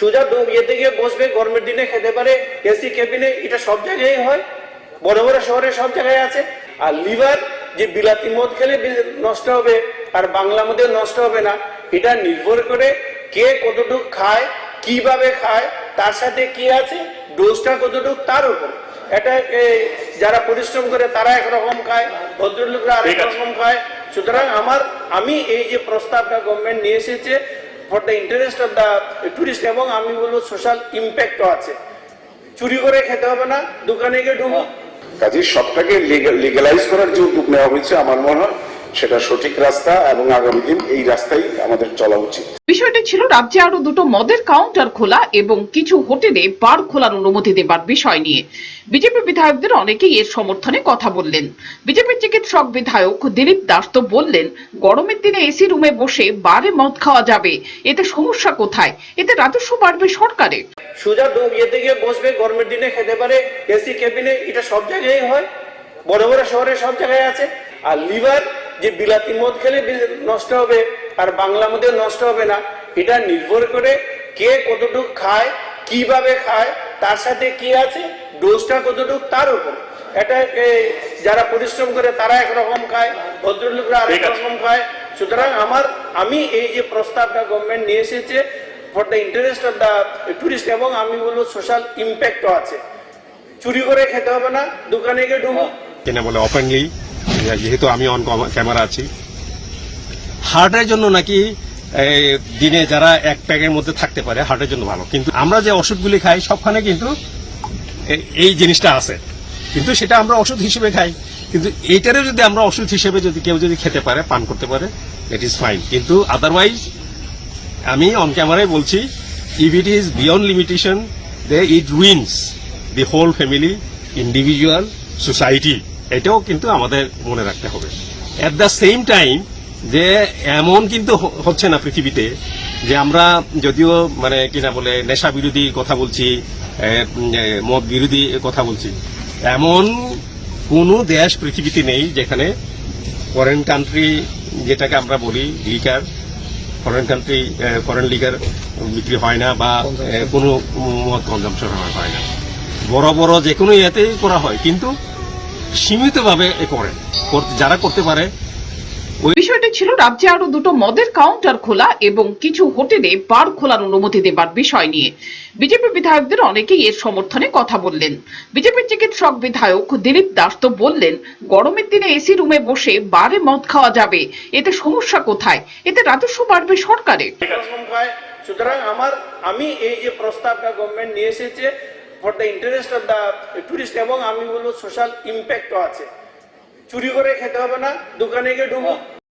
সোজা ইয়েতে গিয়ে বসবে গরমের দিনে খেতে পারে এসি কেবিনে এটা সব জায়গায় হয়। বড় বড় শহরে সব জায়গায় আছে। আর লিভার যে বিলাতি মদ খেলে নষ্ট হবে আর বাংলা মধ্যে নষ্ট হবে না এটা নির্ভর করে কে কতটুক খায় কীভাবে খায় তার সাথে কি আছে ডোজটা কতটুক তার উপরে। এটা যারা পরিশ্রম করে তারা একরকম খায় ভদ্রলোকরা আরেক রকম খায়। সুতরাং আমার আমি এই যে প্রস্তাবটা গভর্নমেন্ট নিয়ে এসেছে for the interest of the tourist এবং আমি বলব সোশ্যাল ইম্প্যাক্টও আছে। চুরি করে খেতে হবে না, দোকানে গিয়ে ঢুকো কাজে সবটাকে লিগালাইজ করার যে উদ্যোগ নেওয়া হয়েছে, আমার মনে হয় সেটা সঠিক রাস্তা এবং আগামী দিন এই রাস্তাই আমাদের চলা উচিত। বিষয়টি ছিল রাজ্যে আরও দুটো মদের কাউন্টার খোলা এবং কিছু হোটেলে বার খোলার অনুমতি দেবার বিষয় নিয়ে। বিজেপি বিধায়কদের অনেকেই এর সমর্থনে কথা বললেন। বিজেপির চিকিৎসক বিধায়ক দিলীপ দাস তো বললেন গরমের দিনে এসি রুমে বসে বারে মদ খাওয়া যাবে। এতে সমস্যা কোথায়? এতে রাজস্ব বাড়বে সরকারের সোজা ইয়েতে গিয়ে বসবে গরমের দিনে খেতে পারে এসি কেবিনে এটা সব জায়গায় হয়। বড় বড় শহরে সব জায়গায় আছে। আর লিভার যে বিলাতি মদ খেলে নষ্ট হবে আর বাংলা মধ্যে নষ্ট হবে না এটা নির্ভর করে কে কতটুকু খায় কীভাবে খায় তার সাথে কি আছে ডোজটা কতটুকু তার উপরে। এটা যারা পরিশ্রম করে তারা একরকম খায় ভদ্রলোকরা আরেক রকম খায়। সুতরাং আমার আমি এই যে প্রস্তাবটা গভর্নমেন্ট নিয়ে এসেছে for the interest of the tourist এবং আমি বলব সোশ্যাল ইম্প্যাক্টও আছে। চুরি করে খেতে হবে না দোকানে গিয়ে ঢুকো কিনা বলে ওপেনলি যেহেতু আমি অন ক্যামেরা আছি। হার্টের জন্য নাকি দিনে যারা এক প্যাকের মধ্যে থাকতে পারে হার্টের জন্য ভালো। কিন্তু আমরা যে ওষুধগুলি খাই, সবখানে কিন্তু এই জিনিসটা আছে। কিন্তু সেটা আমরা ওষুধ হিসেবে খাই। কিন্তু এইটারও যদি আমরা ওষুধ হিসেবে যদি কেউ যদি খেতে পারে, পান করতে পারে ইট ইজ ফাইন কিন্তু আদারওয়াইজ আমি অন ক্যামেরায় বলছি if it is beyond limitation they it wins the whole family individual society এটাও কিন্তু আমাদের মনে রাখতে হবে। অ্যাট দ্য সেম টাইম যে এমন কিন্তু হচ্ছে না পৃথিবীতে যে আমরা যদিও মানে কিনা বলে নেশা বিরোধী কথা বলছি মদ বিরোধী কথা বলছি এমন কোনো দেশ পৃথিবীতে নেই যেখানে ফরেন কান্ট্রি যেটাকে আমরা বলি লিকার ফরেন কান্ট্রি ফরেন লিগার বিক্রি হয় না বা কোনো মদ কনজামশন হয় না। বড় বড় যে কোনো ইয়েতেই করা হয়। কিন্তু সীমিতভাবে এ করে করতে- যারা করতে পারে বিষয়টি ছিল রাজ্যে আরও দুটো মদের কাউন্টার খোলা এবং কিছু হোটেলে বার খোলার অনুমতি দেবার বিষয় নিয়ে। বিজেপি বিধায়কদের অনেকেই এর সমর্থনে কথা বললেন। বিজেপির চিকিৎসক বিধায়ক দিলীপ দাস তো বললেন গরমের দিনে এসি রুমে বসে বারে মদ খাওয়া যাবে। এতে সমস্যা কোথায়? এতে রাজস্ব বাড়বে সরকারের। সুতরাং আমার আমি এই যে প্রস্তাবটা গভর্নমেন্ট নিয়ে এসেছে for the interest of the tourist এবং আমি বলব সোশ্যাল ইম্প্যাক্টও আছে চুরি করে খেতে হবে না, দোকানে গিয়ে ঢুকো